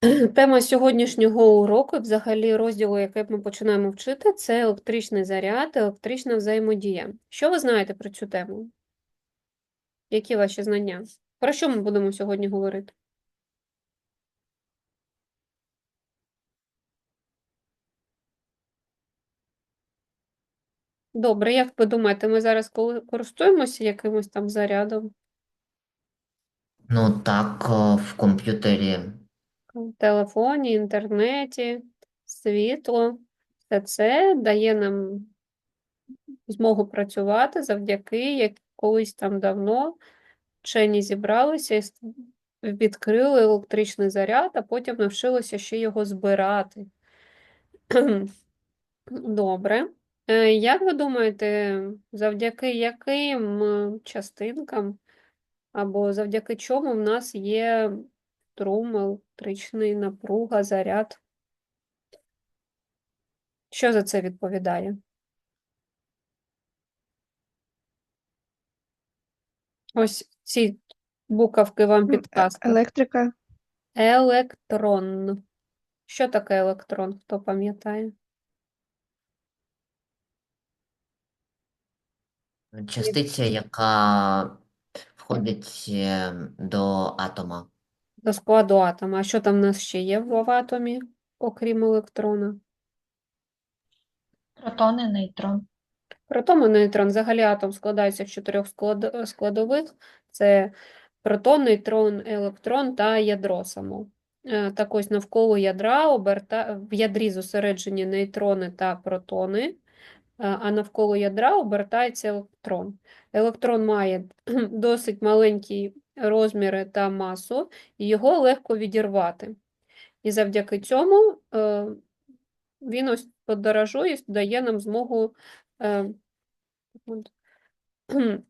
Тема сьогоднішнього уроку, взагалі розділу, який ми починаємо вчити, це електричний заряд, електрична взаємодія. Що ви знаєте про цю тему? Які ваші знання? Про що ми будемо сьогодні говорити? Добре, як ви думаєте, ми зараз користуємося якимось там зарядом Ну так, в комп'ютері. Телефоні, інтернеті, світло? Все це дає нам змогу працювати завдяки як колись там давно вчені зібралися і відкрили електричний заряд, а потім навчилися ще його збирати. Добре. Е, Як ви думаєте, завдяки яким е, частинкам або завдяки чому в нас є струм, електричний напруга, заряд? Що за це відповідає? Ось ці буковки вам е- Електрика, Електрон. Що таке електрон, хто пам'ятає? Частиця, яка входить е, до атома. До складу атома. А що там в нас ще є в атомі, окрім електрона? Протон і нейтрон. Протон і нейтрон. Взагалі атом складається з чотирьох склад- складових. Це протон, нейтрон, електрон та ядро само. Е, Так ось навколо ядра оберта... в ядрі зосереджені нейтрони та протони, а навколо ядра обертається електрон. Електрон має досить маленькі розміри та масу, і його легко відірвати. І завдяки цьому е, він ось подорожує і дає нам змогу е,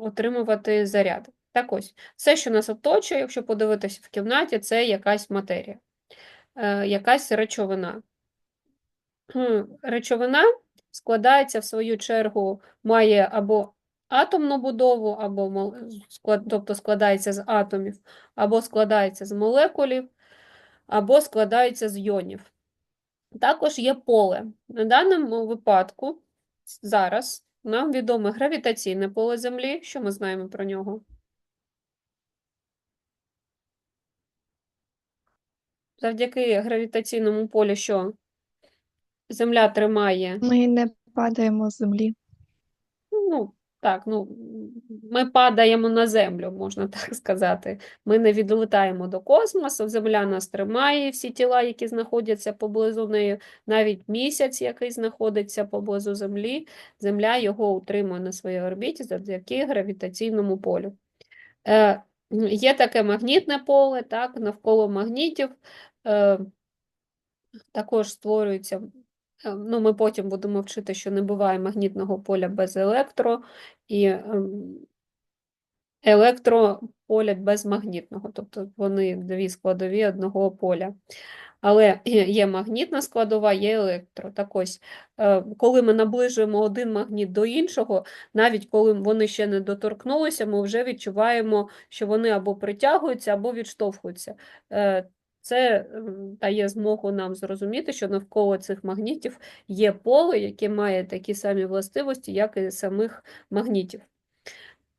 отримувати заряд. Так ось, все, що нас оточує, якщо подивитися в кімнаті, це якась матерія, е, якась речовина. Речовина складається в свою чергу, має або атомну будову, або тобто складається з атомів, або складається з молекулів, або складається з йонів. Також є поле. На даному випадку зараз нам відоме гравітаційне поле Землі. Що ми знаємо про нього? Завдяки гравітаційному полю, що Земля тримає ми не падаємо з землі. Ну, так, ну, ми падаємо на землю, можна так сказати. Ми не відлетаємо до космосу, Земля нас тримає, всі тіла, які знаходяться поблизу неї, навіть місяць, який знаходиться поблизу Землі, Земля його утримує на своїй орбіті завдяки гравітаційному полю. Е, є таке магнітне поле, так, навколо магнітів е, також створюється Ну, ми потім будемо вчити, що не буває магнітного поля без електро, і ем, електрополя без магнітного, тобто вони дві складові одного поля. Але є магнітна складова, є електро. Так ось, е, коли ми наближуємо один магніт до іншого, навіть коли вони ще не доторкнулися, ми вже відчуваємо, що вони або притягуються, або відштовхуються. Це дає змогу нам зрозуміти, що навколо цих магнітів є поле, яке має такі самі властивості, як і самих магнітів.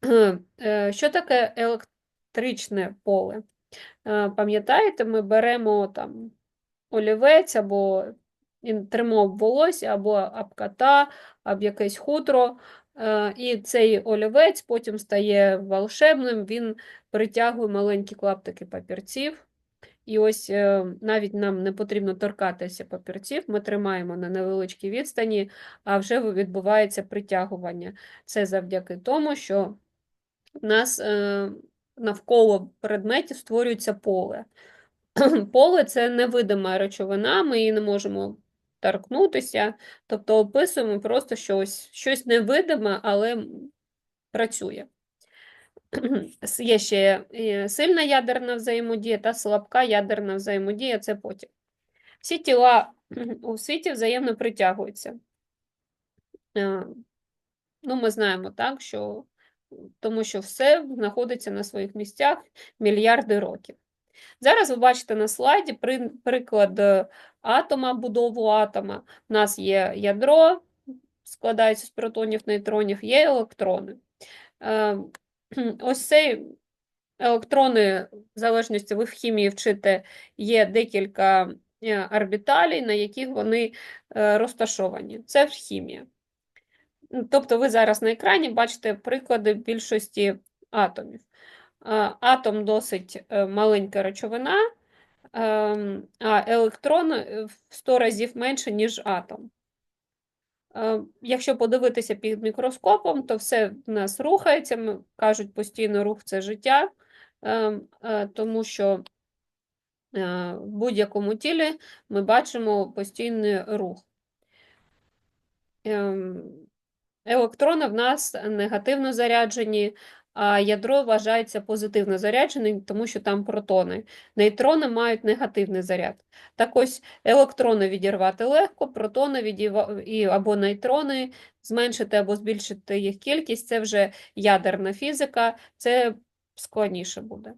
Е, Що таке електричне поле? Е, Пам'ятаєте, ми беремо там олівець або тримо волосся, або об кота, об якесь хутро, е, і цей олівець потім стає волшебним, він притягує маленькі клаптики папірців. І ось е, навіть нам не потрібно торкатися папірців, ми тримаємо на невеличкій відстані, а вже відбувається притягування. Це завдяки тому, що в нас е, навколо предметів створюється поле. Поле це невидима речовина, ми її не можемо торкнутися, тобто описуємо просто щось, щось невидиме, але працює. Є ще е, сильна ядерна взаємодія та слабка ядерна взаємодія це потім. Всі тіла у світі взаємно притягуються. Е, Ну, ми знаємо так, що тому що все знаходиться на своїх місцях мільярди років. Зараз ви бачите на слайді при- приклад е, атома, будову атома. У нас є ядро, складається з протонів, нейтронів, є електрони. Ось цей електрони, в залежності ви в хімії вчите, є декілька е, орбіталей, на яких вони е, розташовані. Це хімія. Тобто ви зараз на екрані бачите приклади більшості атомів. Е, Атом досить маленька речовина, ем, а електрон в 100 разів менше, ніж атом. Е, Якщо подивитися під мікроскопом, то все в нас рухається. Ми кажуть, постійно рух це життя, ем, е, тому що е, в будь-якому тілі ми бачимо постійний рух. Ем, Електрони в нас негативно заряджені, а ядро вважається позитивно зарядженим, тому що там протони. Нейтрони мають негативний заряд. Так ось електрони відірвати легко, протони і або нейтрони зменшити або збільшити їх кількість це вже ядерна фізика, це складніше буде.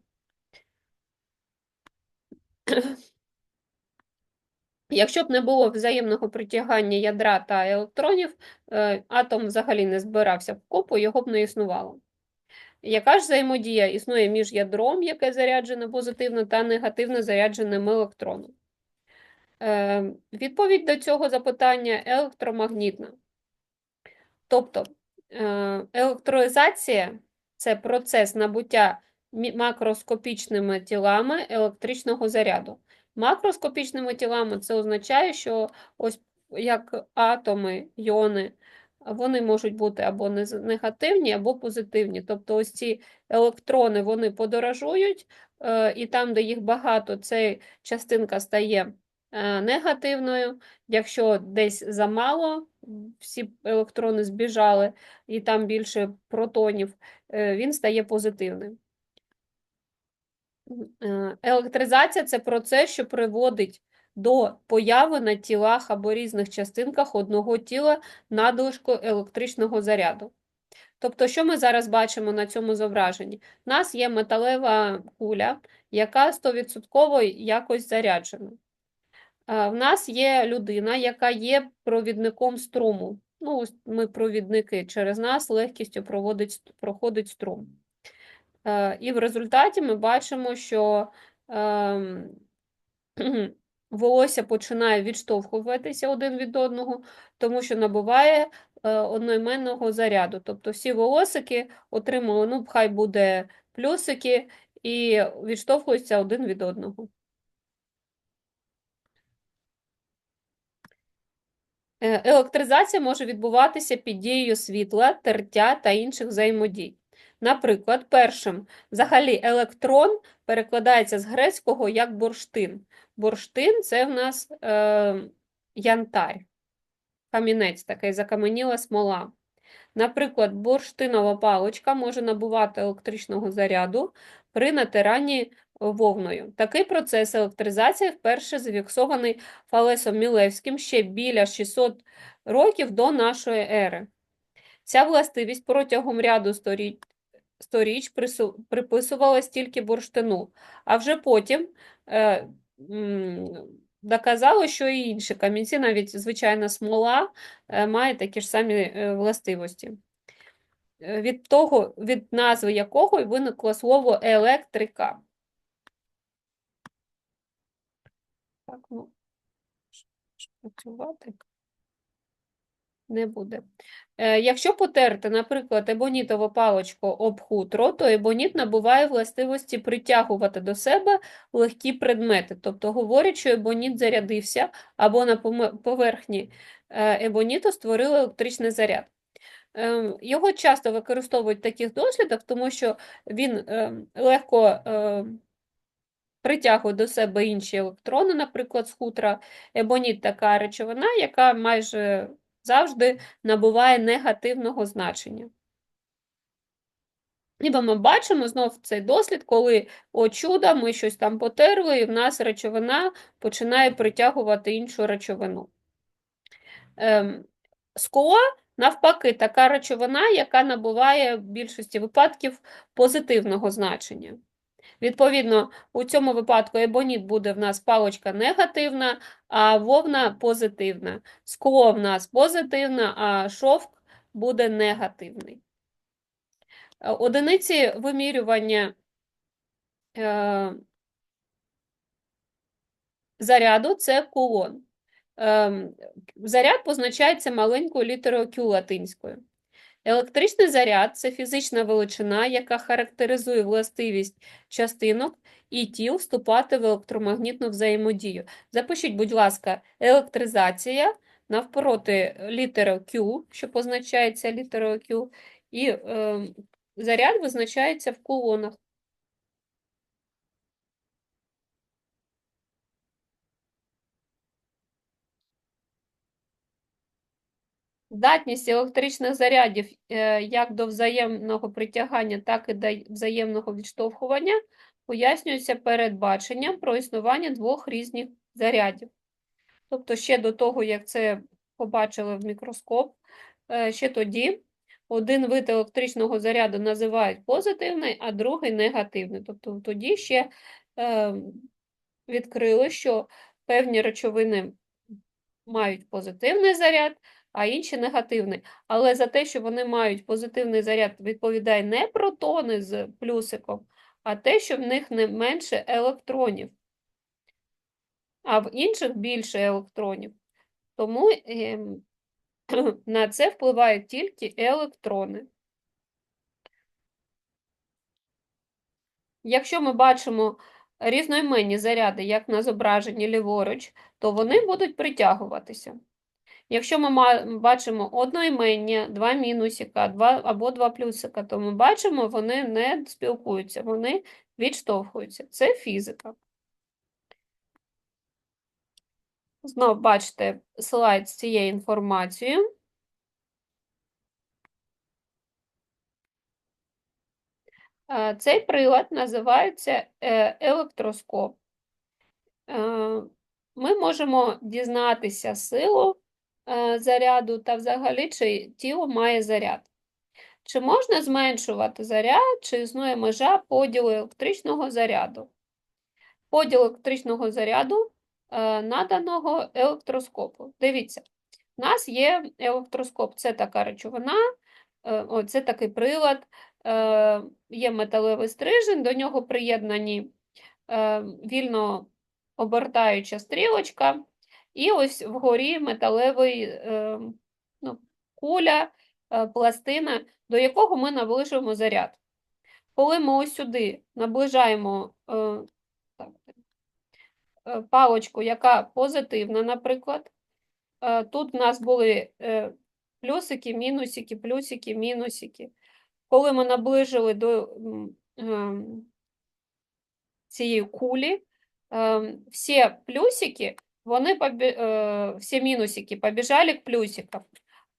Якщо б не було взаємного притягання ядра та електронів, е, атом взагалі не збирався в купу, його б не існувало. Яка ж взаємодія існує між ядром, яке заряджене позитивно, та негативно зарядженим електроном? Е, Відповідь до цього запитання електромагнітна. Тобто е, електролізація це процес набуття макроскопічними тілами електричного заряду. Макроскопічними тілами це означає, що ось як атоми, йони, вони можуть бути або негативні, або позитивні. Тобто ось ці електрони вони подорожують, е, і там, де їх багато, ця частинка стає е, негативною. Якщо десь замало, всі електрони збіжали, і там більше протонів, е, він стає позитивним. Електризація це процес, що приводить до появи на тілах або різних частинках одного тіла надлишку електричного заряду. Тобто, що ми зараз бачимо на цьому зображенні? У нас є металева куля, яка 100% якось заряджена. В нас є людина, яка є провідником струму. Ну, ми провідники, через нас легкістю проводить, проходить струм. І в результаті ми бачимо, що ем, волосся починає відштовхуватися один від одного, тому що набуває е, одноіменного заряду. Тобто всі волосики отримали, ну, хай буде плюсики, і відштовхуються один від одного. Е, Електризація може відбуватися під дією світла, тертя та інших взаємодій. Наприклад, першим, взагалі, електрон перекладається з грецького як бурштин. Бурштин це в нас е, янтарь, камінець такий, закаменіла смола. Наприклад, бурштинова паличка може набувати електричного заряду при натиранні вовною. Такий процес електризації вперше зафіксований Фалесом Мілевським ще біля 600 років до нашої ери. Ця властивість протягом ряду сторіч, сторіч приписувалась тільки бурштину, а вже потім е, доказало, що і інші камінці, навіть звичайна смола, е, має такі ж самі е, властивості. Е, Від того, від назви якого виникло слово електрика. Так, ну, працювати не буде. Е, Якщо потерти, наприклад, ебонітову паличку об хутро, то ебоніт набуває властивості притягувати до себе легкі предмети. Тобто говорять, що ебоніт зарядився, або на поверхні е, ебоніту створили електричний заряд. Ем, Його часто використовують в таких дослідах, тому що він легко притягує до себе інші електрони, наприклад, з хутра. Ебоніт така речовина, яка майже завжди набуває негативного значення. Ніби ми бачимо знов цей дослід, коли, о чудо, ми щось там потерли, і в нас речовина починає притягувати іншу речовину. Ем, скло, навпаки, така речовина, яка набуває в більшості випадків позитивного значення. Відповідно, у цьому випадку ебоніт буде в нас паличка негативна, а вовна позитивна. Скло в нас позитивне, а шовк буде негативний. Е, Одиниці вимірювання е, заряду це кулон. Ем, Заряд позначається маленькою літерою Q латинською. Електричний заряд це фізична величина, яка характеризує властивість частинок і тіл вступати в електромагнітну взаємодію. Запишіть, будь ласка, електризація навпроти літери Q, що позначається літерою Q, і е, заряд визначається в кулонах. Здатність електричних зарядів е, як до взаємного притягання, так і до взаємного відштовхування пояснюється передбаченням про існування двох різних зарядів. Тобто ще до того, як це побачили в мікроскоп, е, ще тоді один вид електричного заряду називають позитивний, а другий негативний. Тобто тоді ще е, відкрили, що певні речовини мають позитивний заряд, а інші негативний. Але за те, що вони мають позитивний заряд, відповідає не протони з плюсиком, а те, що в них не менше електронів, а в інших більше електронів. Тому ем, на це впливають тільки електрони. Якщо ми бачимо різноіменні заряди, як на зображенні ліворуч, то вони будуть притягуватися. Якщо ми бачимо одноіменні, два мінусика, два або два плюсика, то ми бачимо, вони не спілкуються, вони відштовхуються. Це фізика. Знов бачите слайд з цією інформацією. Е, Цей прилад називається е, електроскоп. Е, Ми можемо дізнатися силу заряду та взагалі, чи тіло має заряд. Чи можна зменшувати заряд, чи існує межа поділу електричного заряду? Поділ електричного заряду е, наданого електроскопу. Дивіться, у нас є електроскоп, це така речовина, е, це такий прилад, е, є металевий стрижень, до нього приєднані е, вільно обертаюча стрілочка, і ось вгорі металевий е, ну, куля, е, пластина, до якого ми наближуємо заряд. Коли ми ось сюди наближаємо е, так, паличку, яка позитивна, наприклад, тут в нас були плюсики, мінусики, плюсики, мінусики. Коли ми наближили до цієї кулі, всі плюсики, вони побі... е, всі мінусики побіжали к плюсикам,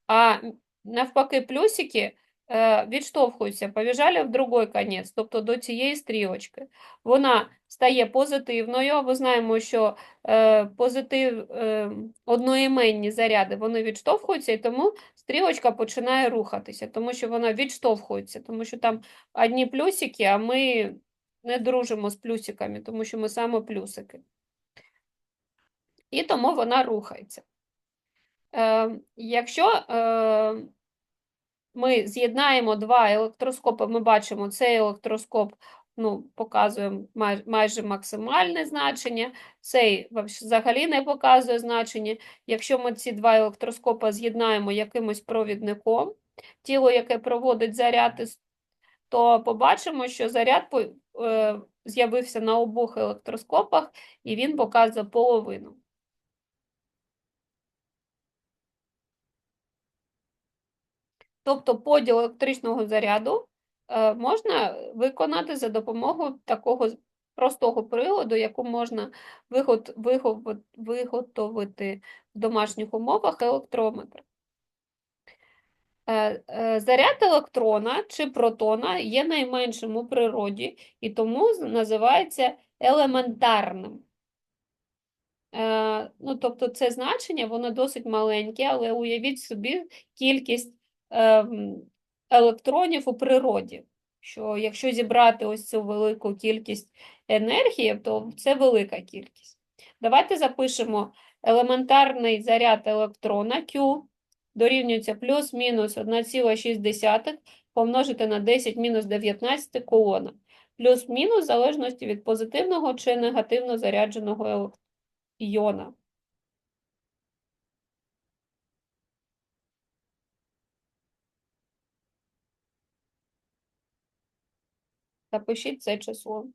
а навпаки плюсики е, відштовхуються, побіжали в другий кінець, тобто до цієї стрілочки. Вона стає позитивною, а ми знаємо, що е, позитив, одноіменні заряди, вони відштовхуються, і тому стрілочка починає рухатися, тому що вона відштовхується, тому що там одні плюсики, а ми не дружимо з плюсиками, тому що ми саме плюсики. І тому вона рухається. Е, якщо е, ми з'єднаємо два електроскопи, ми бачимо, цей електроскоп ну, показує май- майже максимальне значення, цей взагалі не показує значення. Якщо ми ці два електроскопи з'єднаємо якимось провідником, тіло, яке проводить заряд, то побачимо, що заряд е, з'явився на обох електроскопах, і він показує половину. Тобто поділ електричного заряду е, можна виконати за допомогою такого простого приладу, яку можна вигот- виго- виготовити в домашніх умовах електрометр. Е, е, Заряд електрона чи протона є найменшим у природі і тому називається елементарним. Ну, тобто це значення, воно досить маленьке, але уявіть собі кількість електронів у природі. що якщо зібрати ось цю велику кількість енергії, то це велика кількість. Давайте запишемо елементарний заряд електрона Q дорівнюється плюс-мінус 1,6 помножити на 10 мінус 19 колона. Плюс-мінус в залежності від позитивного чи негативно зарядженого іона. Запишіть це число.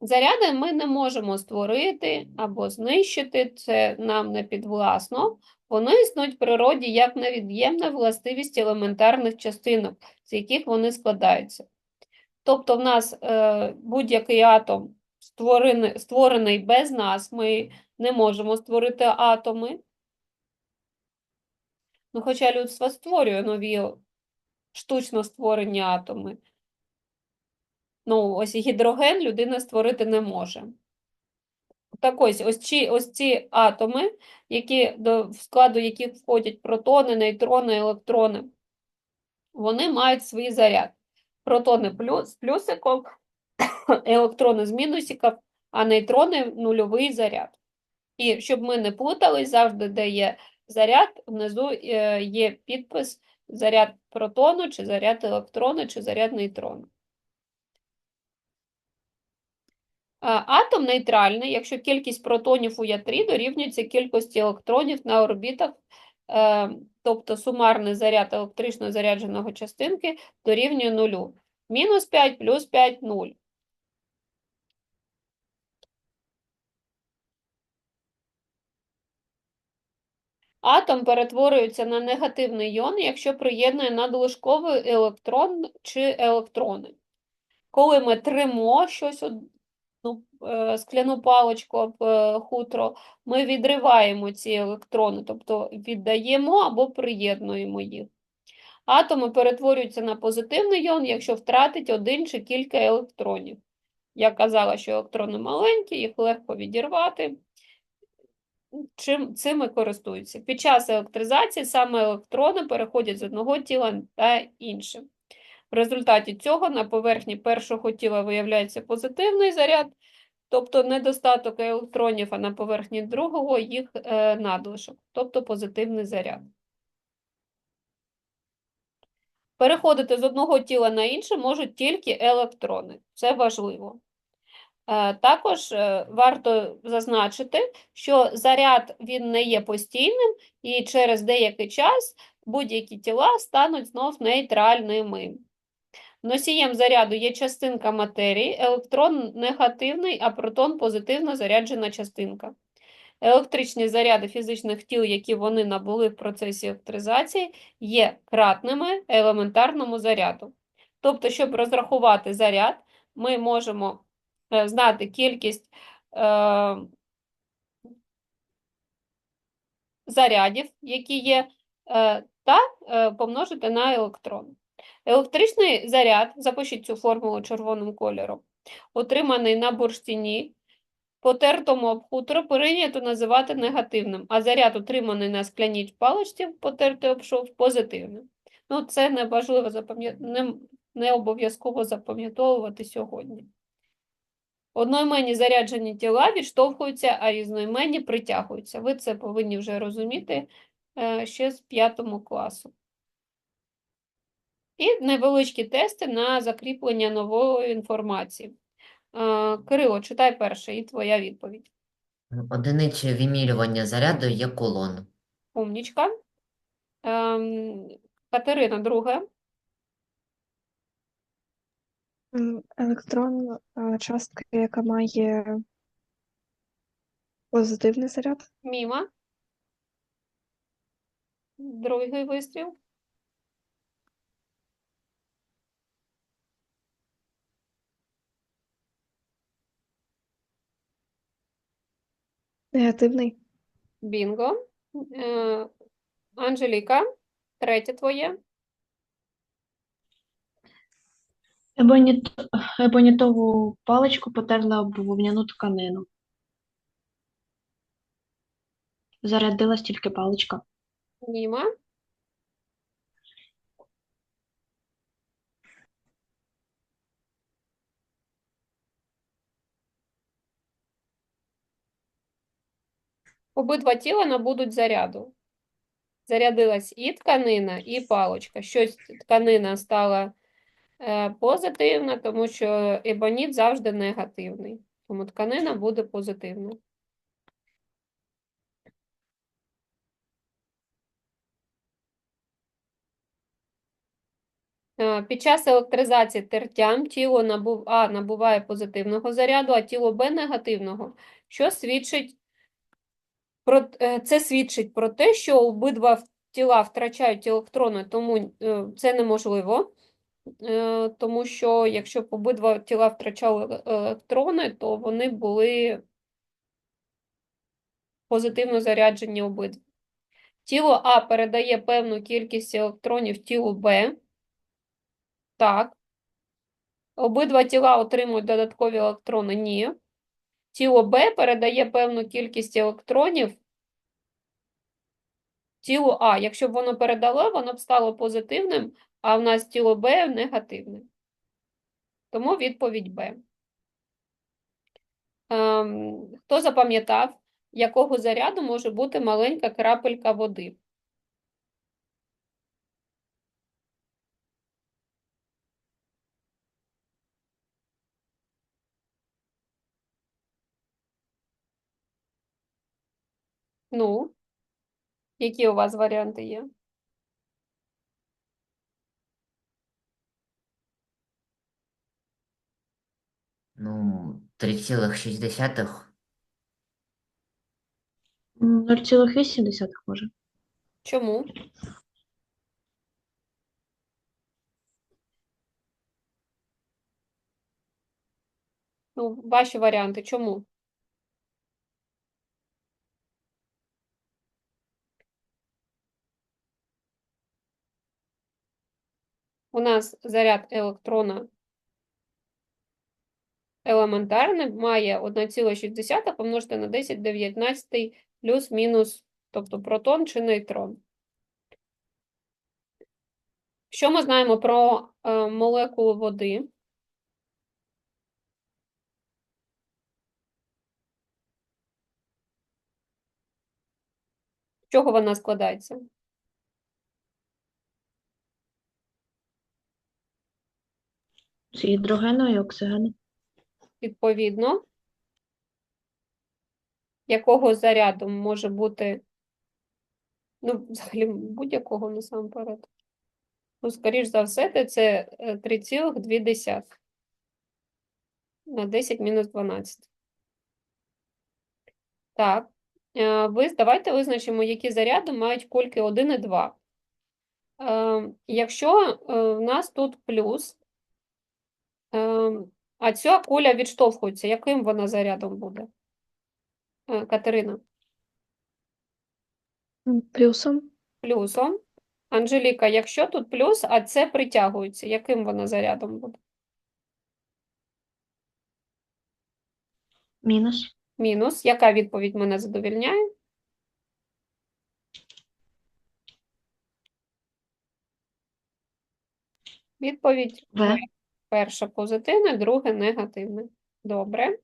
Заряди ми не можемо створити або знищити, це нам не підвласно. Вони існують в природі як невід'ємна властивість елементарних частинок, з яких вони складаються. Тобто в нас е, будь-який атом створений, створений без нас, ми не можемо створити атоми. Ну, хоча людство створює нові штучно створені атоми. Ну, ось гідроген людина створити не може. Так ось, ось, ці, ось ці атоми, які, до в складу яких входять протони, нейтрони, електрони, вони мають свій заряд. Протони плюс, з плюсиком, електрони з мінусиком, а нейтрони нульовий заряд. І щоб ми не плутались, завжди, де є заряд, внизу е, є підпис заряд протону, чи заряд електрона, чи заряд нейтрона. А, Атом нейтральний, якщо кількість протонів у ядрі дорівнюється кількості електронів на орбітах, е, тобто сумарний заряд електрично зарядженого частинки дорівнює нулю. Мінус 5 плюс 5 – 0. Атом перетворюється на негативний іон, якщо приєднує надлишковий електрон чи електрони. Коли ми тримо щось, од- ну, е, скляну паличку об е, хутро, ми відриваємо ці електрони, тобто віддаємо або приєднуємо їх. Атоми перетворюються на позитивний іон, якщо втратить один чи кілька електронів. Я казала, що електрони маленькі, їх легко відірвати. Чим цим і користуються. Під час електризації саме електрони переходять з одного тіла та інше. В результаті цього на поверхні першого тіла виявляється позитивний заряд, тобто недостаток електронів, а на поверхні другого їх е, надлишок, тобто позитивний заряд. Переходити з одного тіла на інше можуть тільки електрони. Це важливо. Е, Також е, варто зазначити, що заряд він не є постійним, і через деякий час будь-які тіла стануть знов нейтральними. Носієм заряду є частинка матерії, електрон негативний, а протон позитивно заряджена частинка. Електричні заряди фізичних тіл, які вони набули в процесі електризації, є кратними елементарному заряду. Тобто, щоб розрахувати заряд, ми можемо знати кількість е, зарядів, які є, е, та е, помножити на електрон. Електричний заряд, запишіть цю формулу червоним кольором, отриманий на бурштині, потертому об хутро, прийнято називати негативним, а заряд, отриманий на скляній паличці, потертий об шов, позитивним. Ну, це не важливо не, не обов'язково запам'ятовувати сьогодні. Одноіменні заряджені тіла відштовхуються, а різноіменні притягуються. Ви це повинні вже розуміти е, ще з 5 класу. І невеличкі тести на закріплення нової інформації. Е, Кирило, читай перше, і твоя відповідь. Одиницею вимірювання заряду є колон. Умнічка. Ем, Катерина, друге. Електрон частка, яка має позитивний заряд. Міма. Другий вистріл. Негативний. Бінго. Е, Анжеліка, третє твоє. Ебоніт... Ебонітову паличку потерла об вовняну тканину. Зарядилась тільки паличка. Німа. Обидва тіла набудуть заряду. Зарядилась і тканина, і паличка. Щось тканина стала позитивна, тому що ебоніт завжди негативний. Тому тканина буде позитивна. Е, Під час електризації тертям тіло набув, А набуває позитивного заряду, а тіло Б негативного, що свідчить про, е, це свідчить про те, що обидва тіла втрачають електрони, тому е, це неможливо. Е, Тому що якщо б обидва тіла втрачали електрони, то вони були позитивно заряджені обидва. Тіло А передає певну кількість електронів тілу Б. Так. Обидва тіла отримують додаткові електрони? Ні. Тіло Б передає певну кількість електронів тілу А. Якщо б воно передало, воно б стало позитивним, а в нас тіло Б негативним. Тому відповідь Б. Ем, хто запам'ятав, якого заряду може бути маленька крапелька води? Ну, які у вас варіанти є? Ну, 3,6. М, 0,8 може. Чому? Ну, ваші варіанти, чому? У нас заряд електрона елементарний має 1,6 помножити на 10 19 плюс-мінус, тобто протон чи нейтрон. Що ми знаємо про е, молекулу води? Чого вона складається? З гідрогену і оксигену. Відповідно, якого заряду може бути, ну, взагалі, будь-якого насамперед. Ну, скоріш за все, це е, 3,2 на 10 мінус 12. Так, е, ви, давайте визначимо, які заряди мають кульки 1 і 2. Е, Якщо е, в нас тут плюс, е, а ця куля відштовхується, яким вона зарядом буде? Е, Катерина? Плюсом. Плюсом. Анжеліка, якщо тут плюс, а це притягується, яким вона зарядом буде? Мінус. Мінус. Яка відповідь мене задовільняє? Відповідь В. перша позитивне, друге негативне. Добре.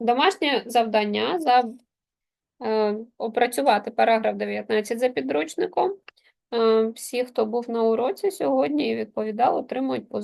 Домашнє завдання за е, опрацювати параграф 19 за підручником. Е, всі, хто був на уроці сьогодні і відповідав, отримують позитивні.